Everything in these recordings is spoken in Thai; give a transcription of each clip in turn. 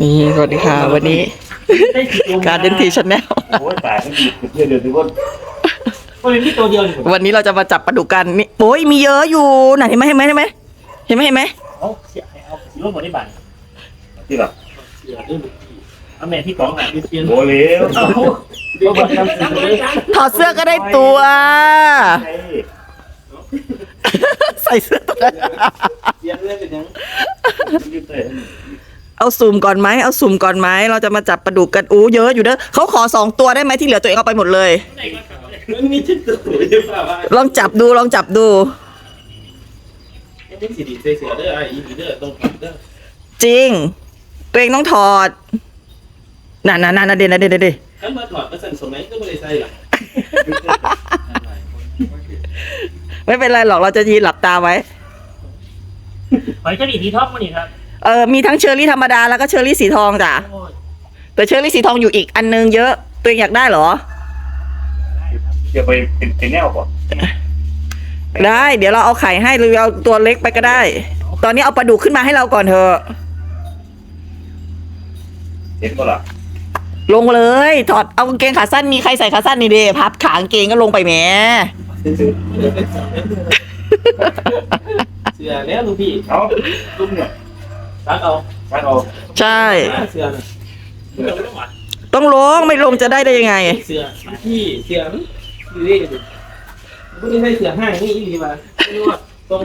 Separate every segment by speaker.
Speaker 1: นี่สวัสดีค่ะ วันนี้ การเดนทีชแนล
Speaker 2: โอ้ยตายมันมีเพื่อนเดือดทุกคน
Speaker 3: มันมีตัวเดียวอยู่
Speaker 1: วันนี้เราจะมาจับปลาดุกกันนี่โอ้ยมีเยอะอยู่น่ะเห็นไหมเห็นไหมเห็นไหมเห็นไหมเห็นไหม
Speaker 3: เอาเสียเอาสีร่วมหมดได้บัง
Speaker 2: ที่แบบ
Speaker 3: เสียด้วยเอาแม่ที่กองอะมีเปลี่ยน
Speaker 2: โอ้เลี้ยว
Speaker 3: เอาเอาบัตรทำสีเลย
Speaker 1: ถอดเสื้อก็ได้ตัว
Speaker 2: ไอ้
Speaker 1: ใส่เสื้อตัวนั้น
Speaker 3: เปลี่ยนเลยเป็นยัง
Speaker 2: ยืด เตะ
Speaker 1: เอาสุ่มก่อนไหมเอาสุ่มก่อนไหมเราจะมาจับปลาดุกกันอู้เยอะอยู่เด้อเขาขอสองตัวได้ไหมที่เหลือตัวเองเอาไปหมดเลย
Speaker 3: มันมีชิ้นตัวหรือเปล่าว่า
Speaker 1: ลองจับดูลองจับดู
Speaker 3: อันนี้สีดีเสียเด้อไอ้อีเด้อตรงเด้อ
Speaker 1: จริง ตัวเองต้องถอดน่ะน่ะน่ะน่ะเด่นน่ะเด่นน่ะเด่น
Speaker 3: ถ้ามาถอดมาสั่นสมัยก็ไม่ได้ใส่หรอก
Speaker 1: ไม่เป็นไรหรอกเราจะยืนหลับตาไว้
Speaker 3: หอยกระดิ่งที่ท็อปมันนี่ครับ
Speaker 1: เออมีทั้งเชอร์รี่ธรรมดาแล้วก็เชอร์รี่สีทองจ้ะ
Speaker 3: โอ้ย
Speaker 1: แต่เชอร์รี่สีทองอยู่อีกอันนึงเยอะตัวเองอยากได้เหรอ
Speaker 2: จะไปเป็นเป็นแนวป่ะ
Speaker 1: ได้ เดี๋ยวเราเอาไข่ให้หรือเอาตัวเล็กไปก็ได้ ตอนนี้เอาปลาดุกขึ้นมาให้เราก่อนเถอะ
Speaker 2: เห็นป่ะล่ะ
Speaker 1: ลงเลยถอดเอากางเกงขาสั้นมีใครใส่ขาสั้นนี่เดพับขากางเกงก็ลงไปแหม
Speaker 3: เสือแล้วลูกพี่
Speaker 2: เอาตุ้มเนี่ย
Speaker 3: ตักเอา
Speaker 2: ชักเอา
Speaker 1: ใช่
Speaker 3: เสือน่ะ
Speaker 1: ต้องลงไม่ลงจะได้ได้ยังไง
Speaker 3: เสือพี่เสืออยู่นี่ไม่ใช่เสือห้างนี่อีหลีมาไม่รู้ว่าตรง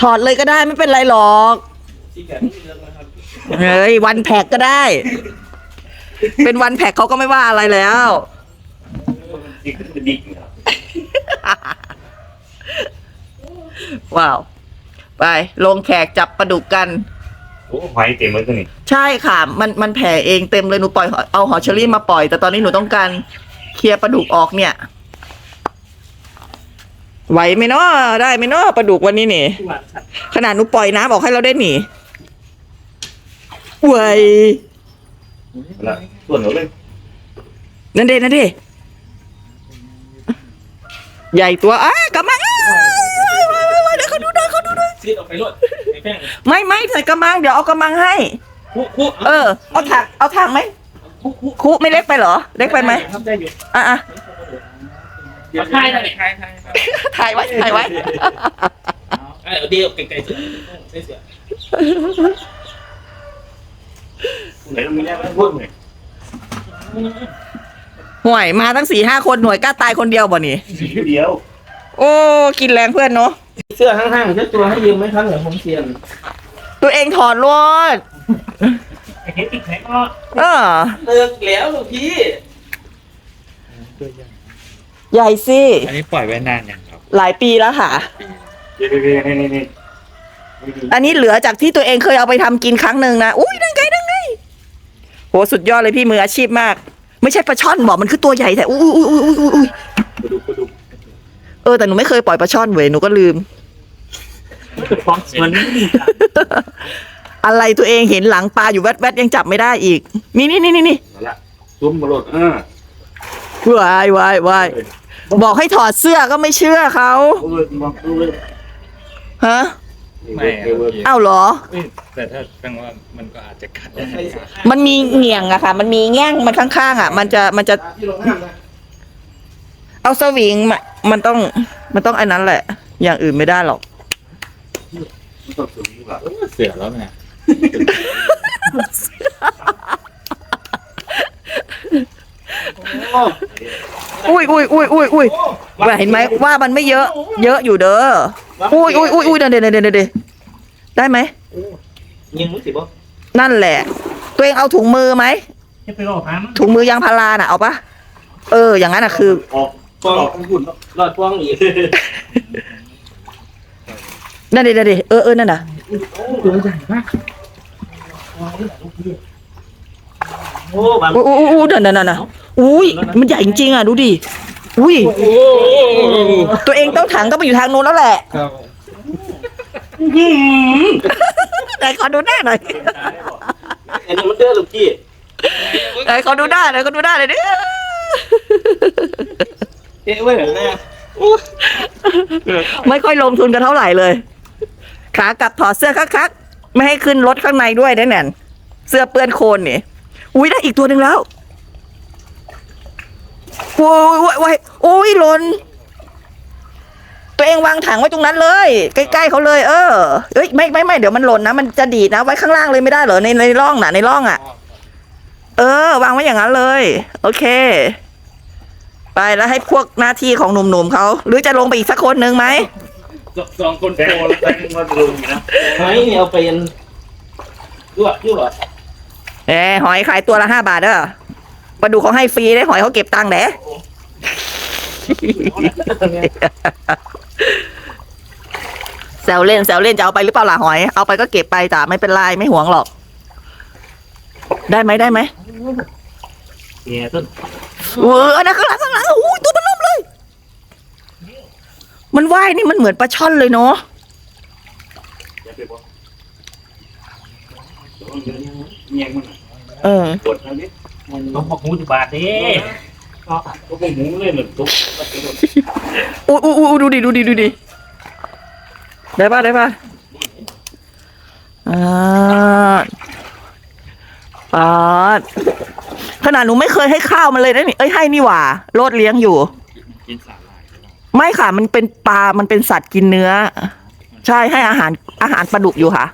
Speaker 1: ถอดเลยก็ได้ไม่เป็นไรหรอก
Speaker 3: ที่แขนนี่เรื่องนะครับ
Speaker 1: เฮ้ยวันแพ็กก็ได้ เป็นวันแพ็กเขาก็ไม่ว่าอะไรแล้ว
Speaker 2: ดิกเป็นดิกเนี่ย
Speaker 1: ว้าว ไป ลงแขกจับปลาดุกกัน
Speaker 2: โอ้หอยเต็มเลยตัวนี้
Speaker 1: ใช่ค่ะ มันมันแผ่เองเต็มเลยหนูปล่อยเอาหอเชอรี่มาปล่อย แต่ตอนนี้หนูต้องการเคลียร์ปลาดุกออกเนี่ย ไหวไหมเนาะได้ไหมเนาะปลาดุกวันนี้นี่
Speaker 3: ที่หวานสัตว์
Speaker 1: ขนาดหนูปล่อยน้ำออกให้เราได้หนีไหว
Speaker 2: ละส่วนเราเลย
Speaker 1: นั่นเดนั่นเดใหญ่ตัวอ้ากำมังอ้า
Speaker 3: ซีดออกไปรถไอ้แป้ง
Speaker 1: ไม่ไม่ใส่กำมังเดี๋ยวเอากำมังให้
Speaker 3: คุคุ
Speaker 1: เออ เอาถังเอาถังไหม
Speaker 3: คุคุ
Speaker 1: คุไม่เล็กไปเหรอ เล็กไปไหม
Speaker 3: ครับได้อยู่
Speaker 1: อะอะ
Speaker 3: เดี๋ยวทายได้ทายทาย
Speaker 1: ถ่ายไว้ถ่ายไว้
Speaker 3: เออเดี๋ยวไกลๆเสือใส่เสือ
Speaker 2: ไหนต้องมีแนวพูดเลย
Speaker 1: ห่วยมาทั้งสี่ห้าคนหน่วยกล้าตายคนเดียวบ่นี่
Speaker 2: สีเดียว
Speaker 1: โอ้ กินแรงเพื่อนเนาะ
Speaker 3: เสื้อห้างๆเสื้อตัวให้ยืมไหมครับเดี๋ยวผมเสียน
Speaker 1: ตัวเองถอดรถ
Speaker 3: เห็นติดแท็กก็
Speaker 1: เออ
Speaker 3: เลิกแล้วลูกพี่
Speaker 1: ใหญ่สิ
Speaker 4: อันนี้ปล่อยไว้นานยังครับ
Speaker 1: หลายปีแล้วค่ะ
Speaker 2: เดี๋ยวๆๆนี่นี่นี่
Speaker 1: อันนี้เหลือจากที่ตัวเองเคยเอาไปทำกินครั้งหนึ่งนะ อุ้ยนั่งไงนั่งไงโหสุดยอดเลยพี่มืออาชีพมาก ไม่ใช่ปลาช่อนบอกมันคือตัวใหญ่แต่อุ้ยอุ้ยอุ้ยอุ้ยอุ้ยอุ้ย
Speaker 2: กระดูกกระดูก
Speaker 1: เออแต่หนูไม่เคยปล่อยปลาช่อนเว้ยหนูก็ลืม
Speaker 3: ฟ้องมัน
Speaker 1: อะไรตัวเองเห็นหลังปลาอยู่แวดๆยังจับไม่ได้อีก นี่นี่นี่นี่นี่
Speaker 2: เอาละซุ้มมาโหลดอ่าวา
Speaker 1: ยวายวายบอกให้ถอดเสื้อก็ไม่เชื่อเขา
Speaker 2: โอ้ยมองดูเลย
Speaker 1: ฮะ
Speaker 4: ไม่ครับพี่
Speaker 1: อ้าวเหรอ
Speaker 4: เอ้ยแต่ถ้าแปลว่ามันก็อาจจะกัดได้
Speaker 1: มันมีเหงี่ยงอะค่ะ มันมีแง่งมันข้างๆอะมันจะมันจะ
Speaker 3: ที่โรงงานนะ
Speaker 1: เอาสวิงมามันต้องมันต้องอันนั้นแหละ อย่างอื่นไม่ได้หรอก
Speaker 2: มันต้องสูงกว่า
Speaker 4: เสือแล้วเนี่ย
Speaker 1: อุ้ยอุ้ยอุ้ยอุ้ยอุ้ยว่าเห็นไหมว่ามันไม่เยอะ เยอะอยู่เด้ออุ้ยอุ้ยอุ้ยอุ้ยเดี๋ยวเดี๋ยวเดี๋ยวเดี๋ยวได้ไหม
Speaker 3: ยิงมุสิบ่
Speaker 1: นั่นแหละ ตัวเองเอาถุงมือไหม
Speaker 3: จะไปรอพามัน
Speaker 1: ถุงมือยางพาราน่ะเอาปะเออ อย่างนั้นอะคือ
Speaker 2: ออกออกหุ่น
Speaker 3: รอดฟ้องอีก
Speaker 1: นั่นเดี๋ยวเดี๋ยวเออเออนั่นน่ะ
Speaker 3: ตัวใหญ่มากโอ้บาง
Speaker 1: อุ้ยอุ้ยอุ้ยนั่นนั่นนั่นน่ะอุ้ยมันใหญ่จริงๆอะดูดิอุ้ยตัวเองต้องถังก็ไปอยู่ทางนู้นแล้วแหละ
Speaker 4: ครับ
Speaker 1: ไหนขอดูหน้าหน่อย
Speaker 3: อันนี้มันเด้อลูกพี่
Speaker 1: ไหนขอดูหน้าหน่อยขอดูหน้าหน่อยดิ
Speaker 3: เอ๊ะเว้ยแน่
Speaker 1: ไม่ค่อยลงทุนกันเท่าไหร่เลย ขากลับถอดเสื้อคักๆไม่ให้ขึ้นรถข้างในด้วยนะเนี่ยเสื้อเปื้อนโคลนนี่อุ้ยได้อีกตัวหนึ่งแล้วโอ้ยโอ้ยโอ้ยโอ้ยหล่นตัวเองวางถังไว้ตรงนั้นเลย ใกล้ๆเขาเลย เออเอ้ยไม่ไม่ไม่เดี๋ยวมันหล่นนะมันจะดีดนะไว้ข้างล่างเลยไม่ได้เหรอในในร่องน่ะในร่องอะ เออ วางไว้อย่างนั้นเลย โอเค ไปแล้วให้พวกหน้าที่ของหนุ่มๆเขาหรือจะลงไปอีกสักคนหนึ่งไหม
Speaker 3: สองคน
Speaker 2: แต่
Speaker 3: โตแล้ว
Speaker 2: แต่ว่าลุงนะ
Speaker 3: หอยเนี่ยเอาไปยันยั่วยั่ว
Speaker 1: เอ้หอยขายตัวละห้าบาทเด้อปลาดุกเขาให้ฟรีได้หอยเขาเก็บตังค์แหนแซวเล่นแซวเล่นจะเอาไปหรือเปล่าล่ะหอย เอาไปก็เก็บไปจ้ะไม่เป็นไรไม่หวงหรอก ได้ไหมได้ไหม
Speaker 3: เนี่ยต้น
Speaker 1: เออนะข้างหลังข้างหลังโอ้ยตัวมันล่มเลยมัน ว่ายนี่มันเหมือนปลาช่อนเลยเนาะ
Speaker 2: อย่าไปบอกเงียบมัน
Speaker 1: เออ
Speaker 2: ปวดทางนี้
Speaker 3: ต้องบอกหูจุบาทดิ
Speaker 2: ก็คงหูเลยเหมือนตุ๊ก
Speaker 1: อู้อู้อู้ดูดิดูดิดูดิได้ป่ะได้ป่ะอ่าปาดขนาดหนูไม่เคยให้ข้าวมันเลยนะนี่เอ้ยให้นี่หว่าโลดเลี้ยงอยู่
Speaker 4: กินสา
Speaker 1: ไม่ค่ะ มันเป็นปลา มันเป็นสัตว์กินเนื้อ ใช่ให้อาหารอาหารปลาดุกอยู่ค่ะ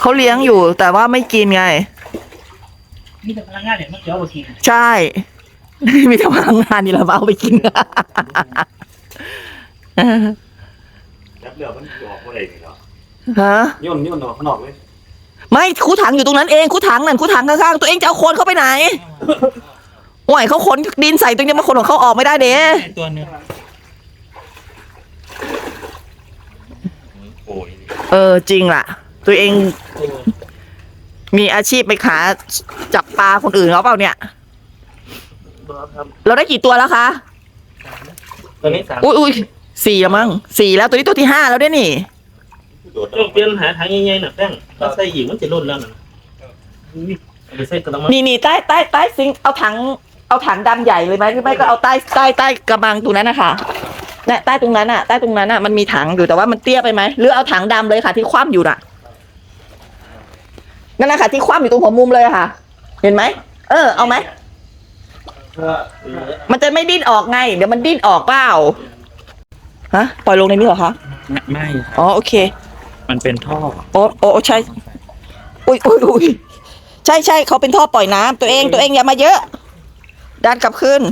Speaker 1: เขาเลี้ยงอยู่ แต่ว่าไม่กินไง
Speaker 3: มีแต่พลังงานเนี่ยมันเดี๋ยวเอากิน
Speaker 1: ใช่ มีแต่พลังงานนี่แหละเอาไปกิน
Speaker 2: รับเรือมันออกอะไรนี่เหรอ
Speaker 1: ฮะ
Speaker 2: ย่นย่นออกข้างนอกเลย
Speaker 1: ไม่คูถังอยู่ตรงนั้นเองคูถังนั่นคูถังข้างๆตัวเองจะเอาโคนเข้าไปไหน โอ้ยเขาขนดินใส่ตรงนี้มาขนของเขาออกไม่ได้เด้
Speaker 4: ไอ้ตัวเนื้อโอ้ย
Speaker 1: เออจริงล่ะ ตัวเองมีอาชีพไปขาจับปลาคนอื่นเขาเปล่าเนี่ย
Speaker 3: ครับ
Speaker 1: เราได้กี่ตัวแล้วคะ
Speaker 3: ตอนนี้สาม
Speaker 1: อุ้ยอุ้ยสี่แล้วมั้งสี่แล้วตัวนี้ตัวที่ห้าแล้วด้วยนี่
Speaker 2: โดด
Speaker 3: ต้องเปลี่ยนหาทางใหญ่ๆหน่อยแป้งถ้าใส่หญิงมันจะล่นแล้วนะเอาไปใส่กระมัง
Speaker 1: นี่นี่ใต้ใต้ใต้ซิงค์เอาถัง เอาถังดำใหญ่เลยไหมหรือไม่ก็เอาใต้ใต้ใต้กระบังตรงนั้นนะคะเนี่ยใต้ตรงนั้นอะใต้ตรงนั้นอะมันมีถังอยู่แต่ว่ามันเตี้ยไปไหมหรือเอาถังดำเลยค่ะ ที่คว่ำอยู่น่ะนั่นแหละค่ะ ที่คว่ำอยู่ตรงหัวมุมเลยอะค่ะ เห็นไหมเออเอาไหม
Speaker 3: เพื่อ
Speaker 1: มันจะไม่ดิ้นออกไง เดี๋ยวมันดิ้นออกเปล่าฮะปล่อยลงในนี้เหรอคะ
Speaker 4: ไม่ไม่ครับ
Speaker 1: อ๋อโอเค
Speaker 4: มันเป็นท่อ
Speaker 1: โอ้โอ้ใช่ อุ้ยอุ้ยอุ้ยใช่ใช่เขาเป็นท่อปล่อยน้ำตัวเองตัวเองอย่ามาเยอะ ดันกลับขึ้น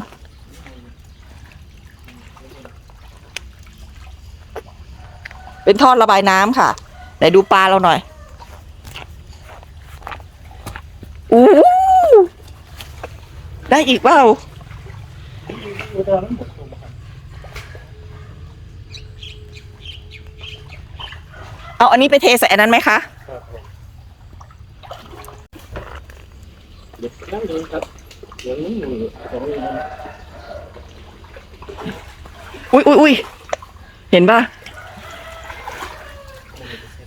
Speaker 1: เป็นท่อระบายน้ำค่ะ ไหนดูปลาเราหน่อย อู้หูได้อีกเปล่าเอาอันนี้ไปเทใส่อันนั้นไหมคะ
Speaker 3: เดี๋ยวนั่งดูครับ อุ้
Speaker 1: ยอุ้ยอุ้ยเห็นป่ะ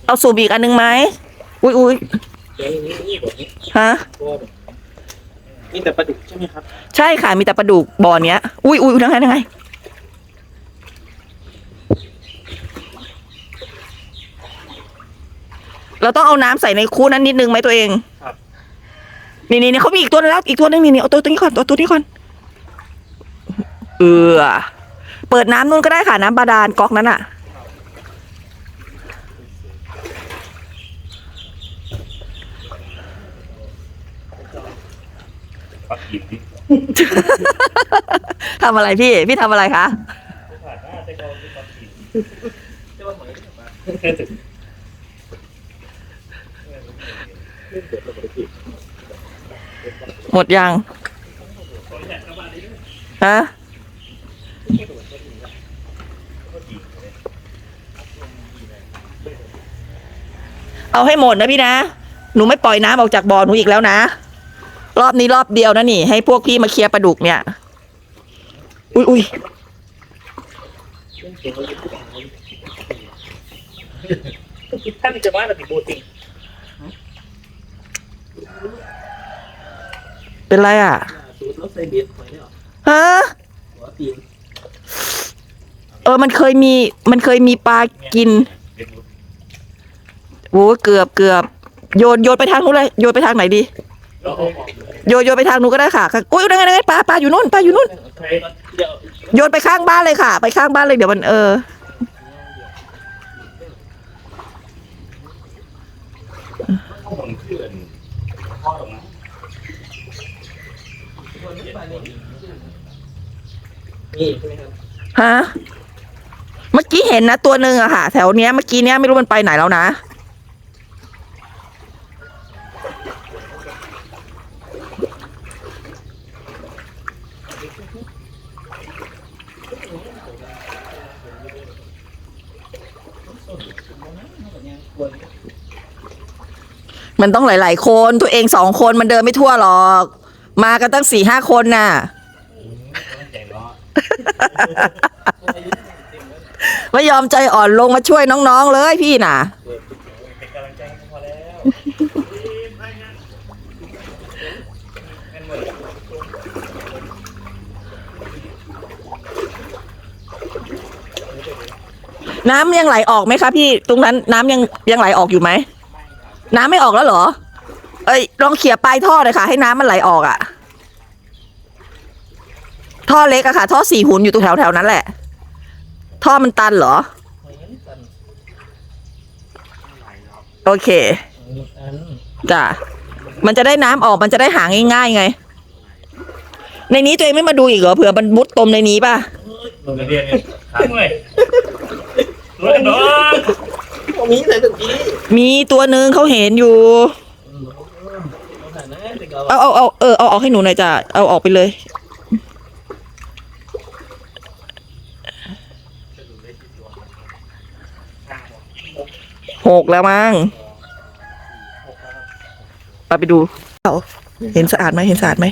Speaker 1: เอาสูบอีกอันนึงไหมอุ้ยอุ้ยฮะ
Speaker 3: ตัวนี่แต่ปลาดุกใช่ไหมครับ
Speaker 1: ใช่ค่ะ มีแต่ปลาดุกบ่อเนี้ย อุ้ยอุ้ยยังไงยังไงเราต้องเอาน้ำใส่ในคูนั้นนิดนึงไหมตัวเอง
Speaker 3: ครับ
Speaker 1: นี่นี่นี่เขามีอีกตัวนึงแล้วอีกตัวนึงนี่นี่เอาตัวตัวนี้ก่อนตัวตัวนี้ก่อนเออเปิดน้ำนู่นก็ได้ค่ะน้ำบาดาลก๊อกนั้นอะ
Speaker 2: ปักหินนี่
Speaker 1: ทำอะไรพี่ พี่ทำอะไรคะหม หมดยังฮะเอาให้หมดนะพี่นะ หนูไม่ปล่อยน้ำออกจากบ่อหนูอีกแล้วนะ รอบนี้รอบเดียวนะนี่ ให้พวกพี่มาเคลียร์ปลาดุกเนี่ย อุ้ยอุ้ย
Speaker 3: ท่านจะมาแบบโบติง
Speaker 1: เป็นไรอะ
Speaker 3: สูตรรถใส่เบียดไปเนี่ย
Speaker 1: ฮะ
Speaker 3: หัวตีน
Speaker 1: เออมันเคยมี มันเคยมีปลากินโอ้เกือบเกือบโยนโยนไปทางนู้นเลยโยนไปทางไหนดีโยนโยนไปทางนู้นก็ได้ค่ะอุ้ยนั่นไงนั่นไงปลาปลาอยู่นู่นปลาอยู่นู่นโยนไปข้างบ้านเลยค่ะ ไปข้างบ้านเลยเดี๋ยวมันเออ
Speaker 2: มเพื่อนพ่อตรงนั้น
Speaker 3: นี่ใช่ไหมครับ
Speaker 1: ฮะเมื่อกี้เห็นนะตัวหนึ่งอะค่ะ แถวเนี้ยเมื่อกี้เนี้ยไม่รู้มันไปไหนแล้วนะ มันต้องหลาย ๆ คน ตัวเองสองคนมันเดินไม่ทั่วหรอก มากันตั้งสี่ห้าคนน่ะ ไม่ยอมใจอ่อนลงมาช่วยน้องๆเลยพี่น่ะ
Speaker 2: เป็นกำลังใจให้พอแล้ว
Speaker 1: น้ำยังไหลออกไหมคะพี่ตรงนั้นน้ำยังยังไหลออกอยู่ไหมน้ำไม่ออกแล้วเหรอ เอ้ยลองเขี่ยปลายท่อเลยค่ะ ให้น้ำมันไหลออกอะ่ะ ท่อเล็กอะค่ะ ท่อสี่หุ่นอยู่ตรงแถวแถวๆนั้นแหละ ท่อมันตันเหรอ โอเค
Speaker 3: อัน
Speaker 1: จ้ะมันจะได้น้ำออกมันจะได้หาง่ายๆไง ในนี้ตัวเองไม่มาดูอีกเหรอเผื่อมันมุดตมในนี้ป่ะ
Speaker 2: นักเรียนเนี่ยค้างเลยรู้จักเนาะ
Speaker 3: ตรงนี้เลยตรงนี้
Speaker 1: มีตัวหนึ่งเขาเห็นอยู่
Speaker 3: เอาผ่านนะแต่ก็
Speaker 1: เอาเอาเอาเออเอาออกให้หนูหน่อยจ้ะเอาออกไปเลย หกแล้วมั้งไปไปดูเอาเห็นสะอาดไหมเห็นสะอาดไหม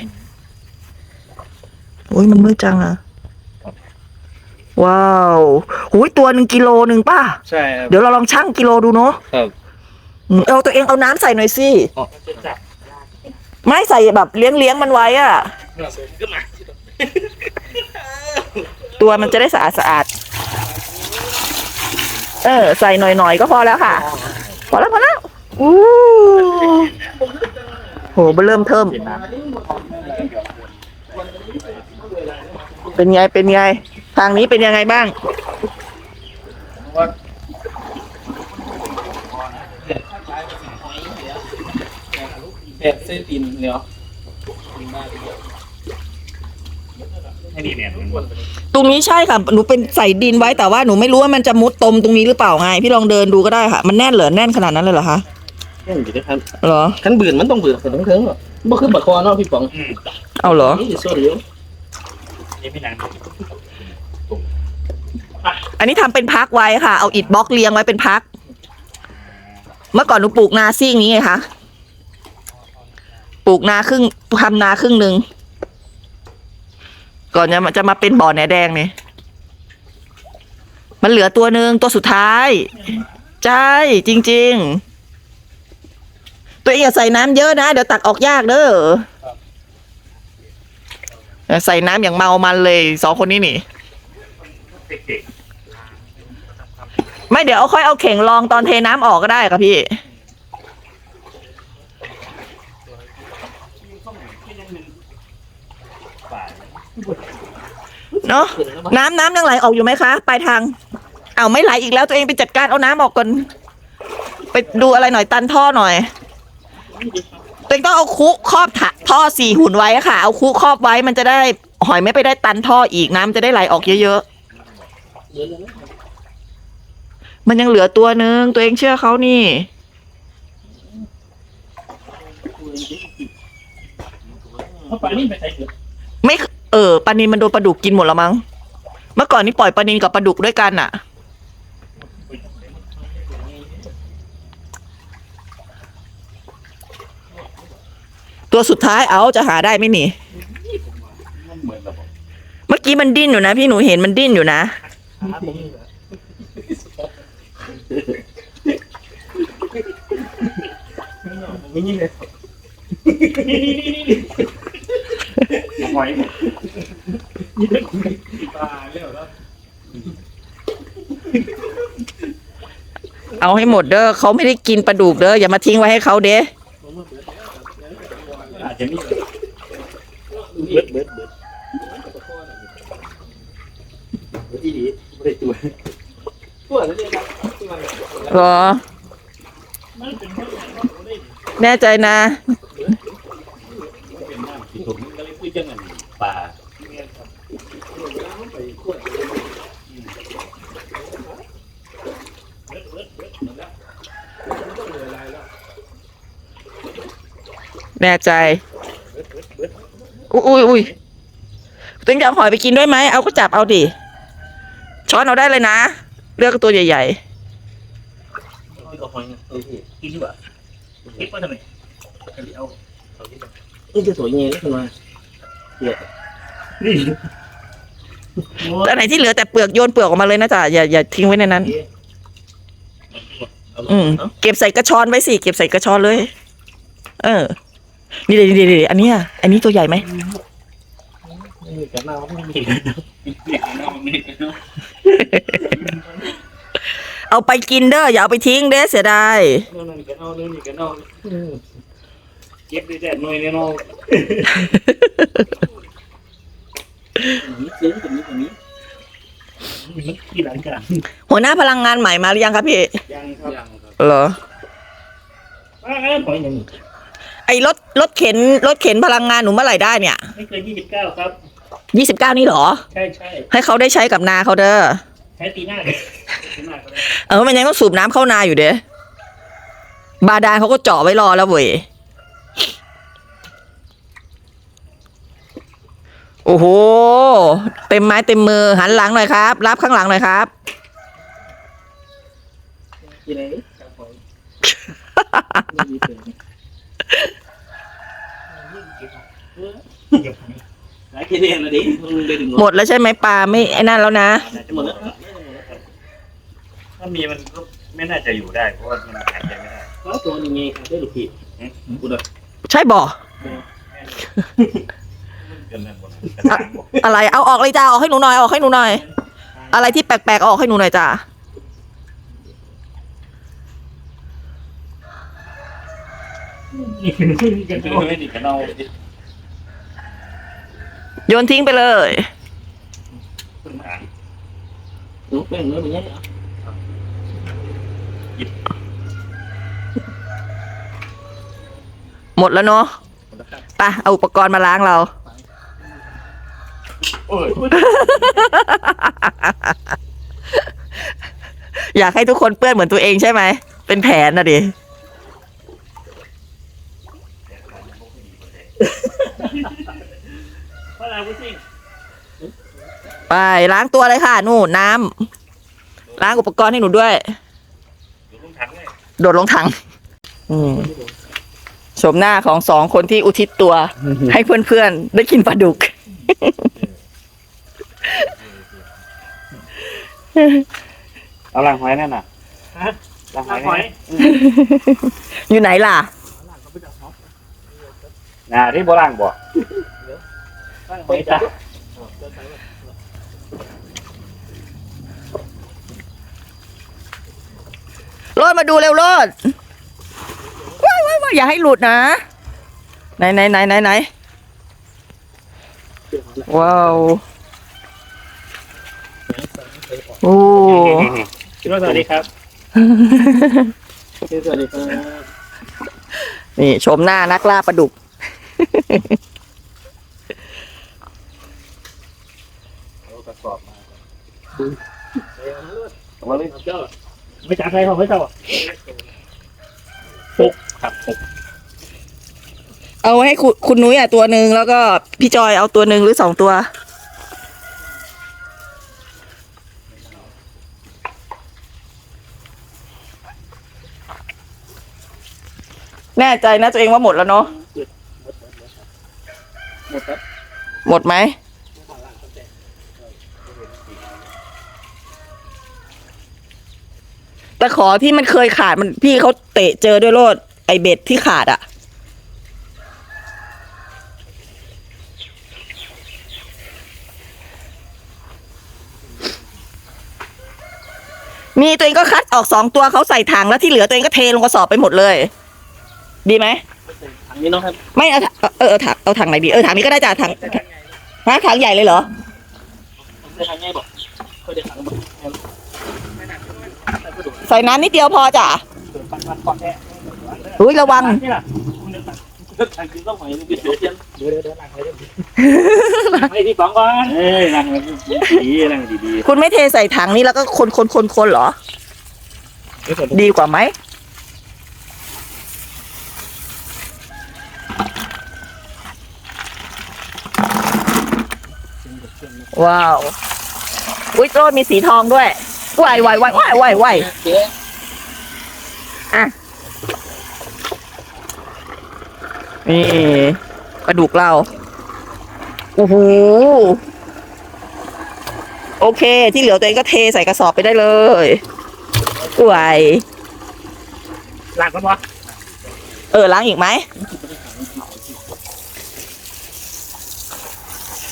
Speaker 1: โอ้ยมันมืดจังอะว้าวหูยตัวหนึ่งกิโลหนึ่งป่ะ
Speaker 4: ใช่ครับ
Speaker 1: เดี๋ยวเราลองชั่งกิโลดูเนาะ
Speaker 4: ครับ
Speaker 1: อืมเอาตัวเองเอาน้ำใส่หน่อยสิ ไม่ใส่แบบเลี้ยงเลี้ยงมันไว้อะ
Speaker 3: ก็มา
Speaker 1: ตัวมันจะได้สะอาดสะอาด เออ ใส่หน่อยๆก็พอแล้วค่ะ พอแล้วพอแล้วอู้โหเบอร์เริ่มเทิมเป็นไงเป็นไง ทางนี้เป็นยังไงบ้าง
Speaker 3: แอบเส้นตินเนาะ
Speaker 2: ให้ดีเนี่ยมัน
Speaker 1: ตรงนี้ใช่ค่ะ หนูเป็นใส่ดินไว้แต่ว่าหนูไม่รู้ว่ามันจะมุดตมตรงนี้หรือเปล่าไง พี่ลองเดินดูก็ได้ค่ะ มันแน่นเหรอแน่นขนาดนั้นเลยเหรอคะ
Speaker 3: นี่อยู่ด้วยครับ
Speaker 1: เหรอ
Speaker 3: ขั้นบืนมันต้องบืนไปทั้งเทิงหรอบ่คือบักคอเนาะพี่ป๋อง
Speaker 2: อืม
Speaker 1: เอาเหรอ
Speaker 3: นี่จะส่วนเดียว
Speaker 2: นี่ไม่นาน
Speaker 1: อันนี้ทำเป็นพักไว้ค่ะ เอาอิฐบล็อกเรียงไว้เป็นพัก เมื่อก่อนหนูปลูกนาซีกนี้ไงคะ ปลูกนาครึ่งทำนาครึ่งหนึ่ง ก่อนจะมาจะมาเป็นบ่อแหนแดงเนี่ยมันเหลือตัวหนึ่งตัวสุดท้าย ใช่ จริง ๆ ตัวเองอย่าใส่น้ำเยอะนะ เดี๋ยวตักออกยากเด้อใส่น้ำอย่างเมามันเลยสองคนนี้นี่ไม่เดี๋ยวเอาค่อยเอาเข่งรองตอนเทน้ำออกก็ได้ค่ะพี่
Speaker 2: ๆป่า
Speaker 1: เนาะน้ำน้ำยังไหลออกอยู่ไหมคะปลายทางเอาไม่ไหลอีกแล้วตัวเองไปจัดการเอาน้ำออกก่อนไปดูอะไรหน่อยตันท่อหน่อยตัวเองต้องเอาคุครอบถะท่อสี่หุ่นไว้ค่ะ เอาคุครอบไว้มันจะได้หอยไม่ไปได้ตันท่ออีกน้ำจะได้ไหลออกเยอะๆมันยังเหลือตัวนึงตัวเองเชื่อเขานี่
Speaker 3: เอาไปนี่ไปใส่เกลือ
Speaker 1: ไม่ เออปลานินมันโดนปลาดุกกินหมดแล้วมั้ง เมื่อก่อนนี่ปล่อยปลานินกับปลาดุกด้วยกันอะตัวสุดท้ายเอาจะหาได้ไหมนี่
Speaker 2: เหนี
Speaker 1: เมื่อกี้มันดิ้นอยู่นะ พี่หนูเห็นมันดิ้นอยู่นะ
Speaker 3: นี่เลย
Speaker 2: หอย
Speaker 3: ปลาเรียกว่า
Speaker 1: เอาให้หมดเด้อเขาไม่ได้กินปลาดุกเด้ออย่ามาทิ้งไว้ให้เขาเด้
Speaker 2: อาจจะมีเบิดเบิดเบิดที่ดีไม่ได้ตัว
Speaker 3: ตัวนั่นเองครับที่มัน
Speaker 1: เหรอแน่ใจนะ
Speaker 2: เป็นน้ำที่ผมก็เลย คุยจังอันป่า
Speaker 1: แน่ใจ อุ้ยอุ้ยอุ้ยตึงจะเอาหอยไปกินด้วยไหม เอาก็จับเอาดิ ช้อนเอาได้เลยนะ เลือกตัวใหญ่
Speaker 2: เอาหอยกินดีกว่าคิดว่าทำไมเอาเอาที่
Speaker 3: นี่จะสวยยังไงขึ้นมา
Speaker 2: นี่
Speaker 1: ๆแต่ไหนที่เหลือแต่เปลือกโยนเปลือกออกมาเลยนะจ๊ะอย่าอย่าทิ้งไว้ในนั้น อืมเก็บใส่กระชอนไว้สิเก็บใส่กระชอนเลย เออ นี่เลยนี่เลยอันเนี้ยอันนี้ตัวใหญ่ไหม
Speaker 3: ไม่มีกันมาไม่มี
Speaker 2: เด็กน้องมันไม่ได้เนาะ
Speaker 1: เอาไปกินเด้ออย่าเอาไปทิ้งเด้เสียดาย
Speaker 2: นั่นนี่กัน เก็บได้แต่หน่วยเนี่ยเนาะ
Speaker 3: นี้ซึ้งตรงนี้ตรงนี้
Speaker 2: มันที่หลังกัน
Speaker 1: หัวหน้าพลังงานใหม่มาหรือยังครับพี่
Speaker 2: ยังครับยังครับ
Speaker 1: เหรอ
Speaker 2: อ่าหอยหนึ่ง
Speaker 1: ไอ้รถรถเข็นรถเข็นพลังงานหนูเมื่อไหร่ได้เนี่ย
Speaker 2: ไม่เกินยี่สิบเก้าครับ
Speaker 1: ยี่สิบเก้านี่หรอ
Speaker 2: ใช่ใช่
Speaker 1: ให้เขาได้ใช้กับนาเขาเด้อ
Speaker 2: ใช้ตีหน้าเลยตีหน้าก็ได้
Speaker 1: เออมันยังต้องสูบน้ำเข้านาอยู่เด้บาดาลเขาก็เจาะไว้รอแล้วเว้ย โอ้โห เต็มไม้เต็มมือหันหลังหน่อยครับ รับข้างหลังหน่อยครับ
Speaker 3: ที่ไหนกับหอยไม่มีเป็นหลายทีเดียวเลยดิมึงไปถึง
Speaker 1: หมดแล้วใช่ไหมปลาไม่ไอ้นั่นแล้วนะ
Speaker 3: หมดแล้ว
Speaker 2: ถ้ามีมันก็ไม่น่าจะอยู่ได้ เพราะว่ามันหายใจไม่ได้
Speaker 3: เพราะตัวนี้ไงครับได้ลูกพี่กูเลย
Speaker 1: ใช่บ่
Speaker 2: เกินนั้นหมด
Speaker 1: อะไรเอาออกเลยจ้าออกให้หนูหน่อยออกให้หนูหน่อย อะไรที่แปลกๆเอาออกให้หนูหน่อยจ้า
Speaker 2: กันเอาไม่ดีกันเอา
Speaker 1: โยนทิ้งไปเลย
Speaker 2: ขึ้นมา
Speaker 3: หนูเป็นเนื้อมันยัง
Speaker 1: หมดแล้วเนาะไปเอาอุปกรณ์มาล้างเรา
Speaker 2: โอ้ย
Speaker 1: อยากให้ทุกคนเปื้อนเหมือนตัวเองใช่ไหม เป็นแผนนะดิ
Speaker 2: พระรามพุทธิง
Speaker 1: ไปล้างตัวเลยค่ะ นู่นน้ำล้างอุปกรณ์ให้หนูด้วย
Speaker 2: อยู่ตรงถังเลย
Speaker 1: โดดลงถัง อืมชมหน้าของสองคนที่อุทิศตัว ให้เพื่อนๆ ได้กินปลาดุก
Speaker 2: เอาลังหอยนั่นน่ะลังหอย
Speaker 1: อยู่ไหนล่ะ
Speaker 2: น่ะที่โบราณบอกหอยจ้ะ
Speaker 1: โรดมาดูเร็วโรดว้ายว้ายว้ายอย่าให้หลุดนะ ไหนไหนไหนไหนไหนว้าว โอ้
Speaker 2: คิดว่าสวัสดีครับ
Speaker 3: สวัสดีครับ
Speaker 1: นี่ชมหน้านักล่าปลาดุก
Speaker 2: เอากระสอบมาเอามาเลยเจ้าไม่จับใครเขาไม่เจ้าหกครับหก
Speaker 1: เอาให้คุณคุณนุ้ยอะตัวหนึ่งแล้วก็พี่จอยเอาตัวหนึ่งหรือสองตัว แน่ใจนะตัวเองว่าหมดแล้วเนาะ
Speaker 3: หมดครับ
Speaker 1: หมดไหมแต่ขอที่มันเคยขาดมันพี่เขาเตะเจอด้วยโลดไอเบ็ดที่ขาดอะ่ะ มีตัวเองก็คัดออกสองตัวเขาใส่ถังแล้วที่เหลือตัวเองก็เทลงกระสอบไปหมดเลย ดีไหม
Speaker 3: ถังนี้เนาะครับ
Speaker 1: ไม่เอาถังเออเออถังเอาถังไหนดีเออถังนี้ก็ได้จ้ะถังฮะถังใหญ่เลยเหรอ
Speaker 3: ได้ถังง่ายบอกค่อยได้ถังบอก
Speaker 1: ใส่น้ำนิดเดียวพอจ้ะ
Speaker 3: ปันปันก่อนแท้
Speaker 1: อุ้ยระวัง
Speaker 3: นี่ล่ะถังคือต้องหอยนี่เดี๋ยวเดี๋ยวเดี๋ยวเดี๋ยวล้างเลยให้ที่ฝังก่อน
Speaker 2: เอ้ยนั่งดีๆนั่งดี
Speaker 1: คุณไม่เทใส่ถังนี้แล้วก็คนคนคนคนเหรอ ดีกว่าไหม ว้าว อุ้ยโต้นมีสีทองด้วยว่ายว่ายว่ายว่ายว่ายว่าย
Speaker 3: เจ๊
Speaker 1: นี่กระดูกเราโอ้โหโอเค ที่เหลือตัวเองก็เทใส่กระสอบไปได้เลยไหว
Speaker 3: ล้างก่อนวะ
Speaker 1: เออล้างอีกไหม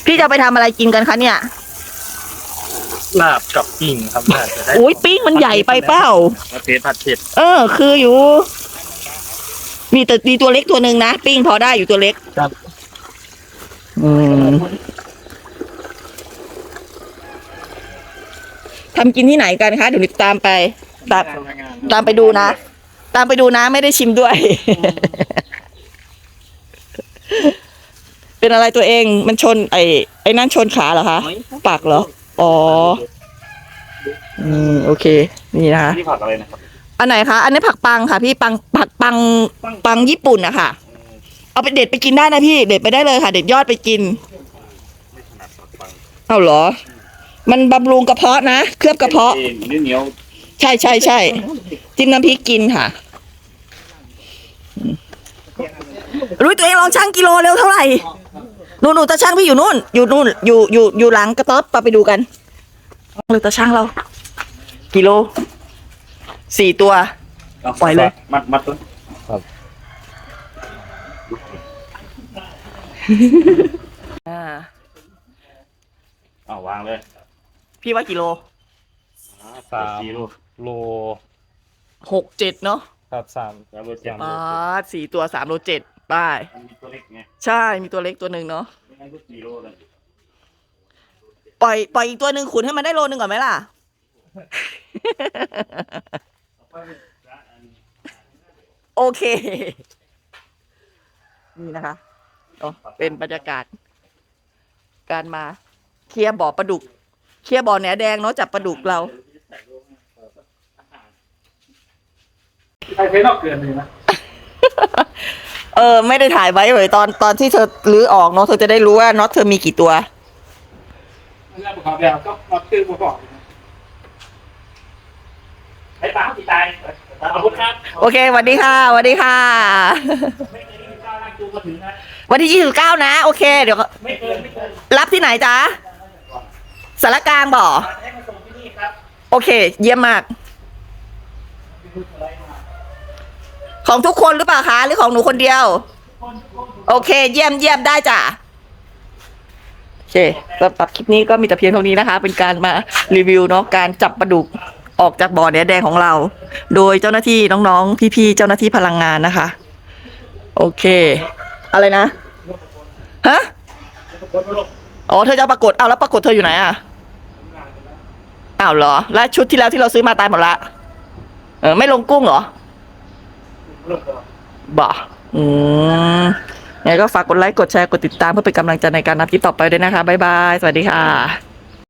Speaker 1: พี่จะเอาไปทำอะไรกินกันคะเนี่ย
Speaker 4: ลาบกับปิ้งครับน่าจะได้
Speaker 1: อุ้ยปิ้งมันใหญ่ไปเปล่า
Speaker 4: ผัดเผ็ดผัดเผ็ด
Speaker 1: เออ คืออยู่ มีแต่มีตัวเล็กตัวหนึ่งนะ ปิ้งพอได้อยู่ตัวเล็ก
Speaker 3: ครับ
Speaker 1: อืมทำกินที่ไหนกันคะเดี๋ยวนิดตามไปตามตามไปดูนะ ตามไปดูนะไม่ได้ชิมด้วย เป็นอะไรตัวเองมันชนไอ้ไอ้นั่นชนขาเหรอคะปากเหรออ๋ออืมโอเค นี่นะคะ
Speaker 2: ๆที่ผักอะไรนะครับ
Speaker 1: อันไหนคะอันนี้ผักปังค่ะ พี่ปังผักปังปังญี่ปุ่นอะค่ะ เอาไปเด็ดไปกินได้นะพี่ เด็ดไปได้เลยค่ะ เด็ดยอดไปกินเอาเหรอ มันบำรุงกระเพาะนะเคลือบกระเพาะ
Speaker 2: เนื้อเหนียว
Speaker 1: ใช่ใช่ใช่จิ้มน้ำพริกกินค่ะรู้ยตัวเองลองชั่งกิโลเร็วเท่าไหร่ นู่นนู่นตาช่างพี่อยู่นู่น อยู่นู่น อยู่อยู่อยู่หลังกระต๊อบไปไปดูกันเลยตาช่างเรา กิโลสี่ตัว ปล่อยเลย
Speaker 2: มัดมัดตัว
Speaker 1: อ่า
Speaker 2: อ้าววางเลย
Speaker 1: พี่ว่ากิโล
Speaker 4: สาม
Speaker 2: สี่ลูก
Speaker 4: โล
Speaker 1: หกเจ็ดเนาะ
Speaker 4: ครับสาม
Speaker 2: แล้วเบอร์เจ็ด
Speaker 1: อ่าสี่ตัวสามโลเจ็ด ได้
Speaker 2: มันมีตัวเล็กไง
Speaker 1: ใช่มีตัวเล็กตัวหนึ่งเนาะ
Speaker 2: ไม่งั้นก็สี่โลเลย
Speaker 1: ปล่อยปล่อยอีกตัวหนึ่งขุนให้มันได้โลหนึ่งก่อนไหมล่ะโอเค นี่นะคะอ๋อเป็นบรรยากาศ การมา เคลียร์บ่อปลาดุก เคลียร์บ่อแหนแดงเนาะจับปลาดุกเรา
Speaker 3: ใครเคยนอกเกินเลยนะ
Speaker 1: เออ ไม่ได้ถ่ายไว้เลยตอนตอนที่เธอรื้อออกเนาะเธอจะได้รู้ว่าน็อตเธอมีกี่ตัว
Speaker 3: เรื่องประกอบแบบก็มาตื้อประกอบไอ้ตาที่ตายขอบคุณครับ
Speaker 1: โอเคสวัสดีค่ะสวัสดีค่ะ
Speaker 3: ไม่เคยได้ก้าวล่างจูมาถึงนะ
Speaker 1: วันที่ยี่สิบเก้านะ โอเค เดี๋ยว
Speaker 3: ไม่เกินไม่เกิน
Speaker 1: รับที่ไหนจ๊ะสารกลางบ่อ
Speaker 3: ให้มาส่งที่นี่ครับ
Speaker 1: โอเค เยี่ยมมาก ของทุกคนหรือเปล่าคะ หรือของหนูคนเดียว โอเค เยี่ยมเยี่ยมได้จ้ะโอเคสำหรับคลิปนี้ก็มีแต่เพียงเท่านี้นะคะ เป็นการมารีวิวเนาะการจับปลาดุกออกจากบ่อเนื้อแดงของเรา โดยเจ้าหน้าที่น้องๆ พี่ๆ เจ้าหน้าที่พลังงานนะคะ โอเค อะไรนะ ฮะ อ๋อ เธอจะปรากฏเอาแล้วปรากฏเธออยู่ไหนอะอ้าวเหรอ แล้วชุดที่แล้วที่เราซื้อมาตายหมดละ เออ ไม่ลงกุ้งเหรอ บ่อืมไงก็ฝากกดไลค์ กดแชร์ กดติดตามเพื่อเป็นกำลังใจในการนำคลิปต่อไปด้วยนะคะ บ๊ายบาย สวัสดีค่ะ